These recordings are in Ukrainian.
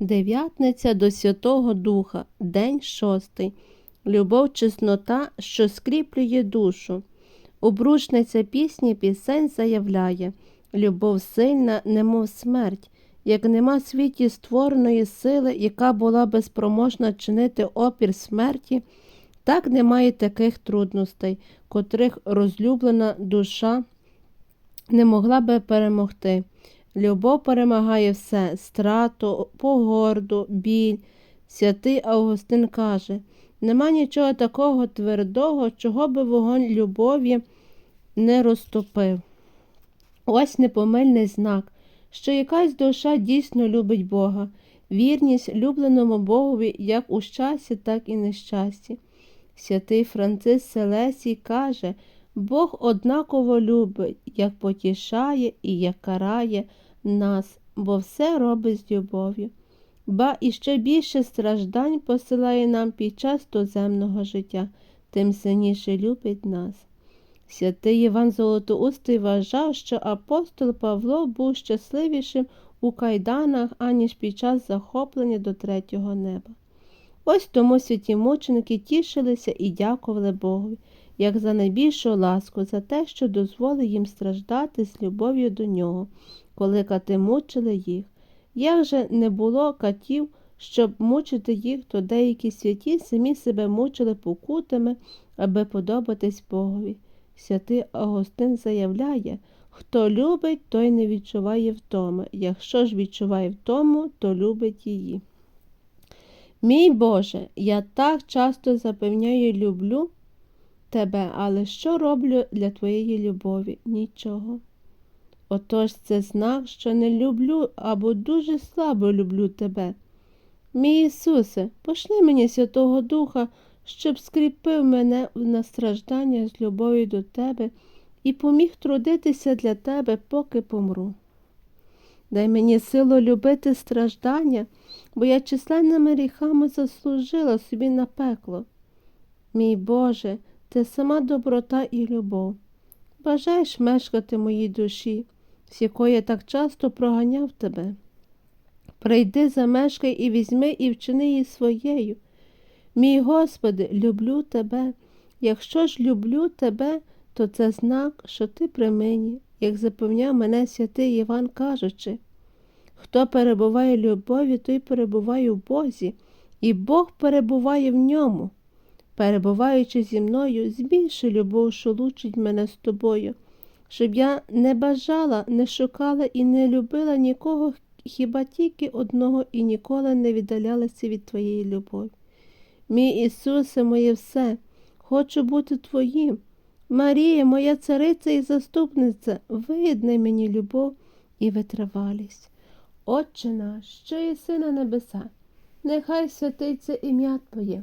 Дев'ятниця до Святого Духа, день шостий. Любов чеснота, що скріплює душу. Обручниця пісні пісень заявляє любов сильна, немов смерть, як нема світі створеної сили, яка була би спроможна чинити опір смерті, так немає таких трудностей, котрих розлюблена душа не могла би перемогти. Любов перемагає все страту, погорду, біль. Святий Августин каже нема нічого такого твердого, чого би вогонь любові не розтопив. Ось непомильний знак, що якась душа дійсно любить Бога, вірність любленому Богові як у щасті, так і нещасті. Святий Франциск Селесій каже, Бог однаково любить, як потішає і як карає нас, бо все робить з любов'ю. Ба і ще більше страждань посилає нам під час туземного життя, тим сильніше любить нас. Святий Іван Золотоустий вважав, що апостол Павло був щасливішим у кайданах, аніж під час захоплення до третього неба. Ось тому святі мученики тішилися і дякували Богові, як за найбільшу ласку, за те, що дозволив їм страждати з любов'ю до нього, коли кати мучили їх. Як же не було катів, щоб мучити їх, то деякі святі самі себе мучили покутами, аби подобатись Богові. Святий Агустин заявляє, хто любить, той не відчуває втоми. Якщо ж відчуває втому, то любить її. Мій Боже, я так часто запевняю, люблю тебе, але що роблю для твоєї любові? Нічого. Отож це знак, що не люблю або дуже слабо люблю тебе. Мій Ісусе, пошли мені Святого Духа, щоб скріпив мене на страждання з любов'ю до тебе і поміг трудитися для тебе, поки помру. Дай мені силу любити страждання, бо я численними гріхами заслужила собі на пекло. Мій Боже, ти сама доброта і любов. Бажаєш мешкати моїй душі, з якої я так часто проганяв тебе. Прийди, замешкай і візьми і вчини її своєю. Мій Господи, люблю тебе. Якщо ж люблю тебе, то це знак, що ти при мені, як запевняв мене святий Іван, кажучи, хто перебуває в любові, той перебуває в Бозі, і Бог перебуває в ньому. Перебуваючи зі мною, збільши любов, що лучить мене з тобою, щоб я не бажала, не шукала і не любила нікого, хіба тільки одного і ніколи не віддалялася від твоєї любові. Мій Ісусе, моє все, хочу бути Твоїм. Марія, моя цариця і заступниця, виєднай мені любов і витривалість. Отче наш, що єси на небеса, нехай святиться ім'я Твоє,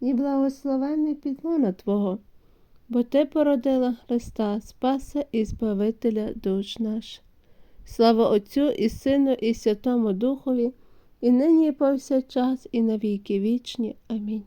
і благословенний підлона Твого, бо Ти породила Христа, Спаса і Збавителя душ наш. Слава Отцю і Сину, і Святому Духові, і нині, і повсякчас, і навіки вічні. Амінь.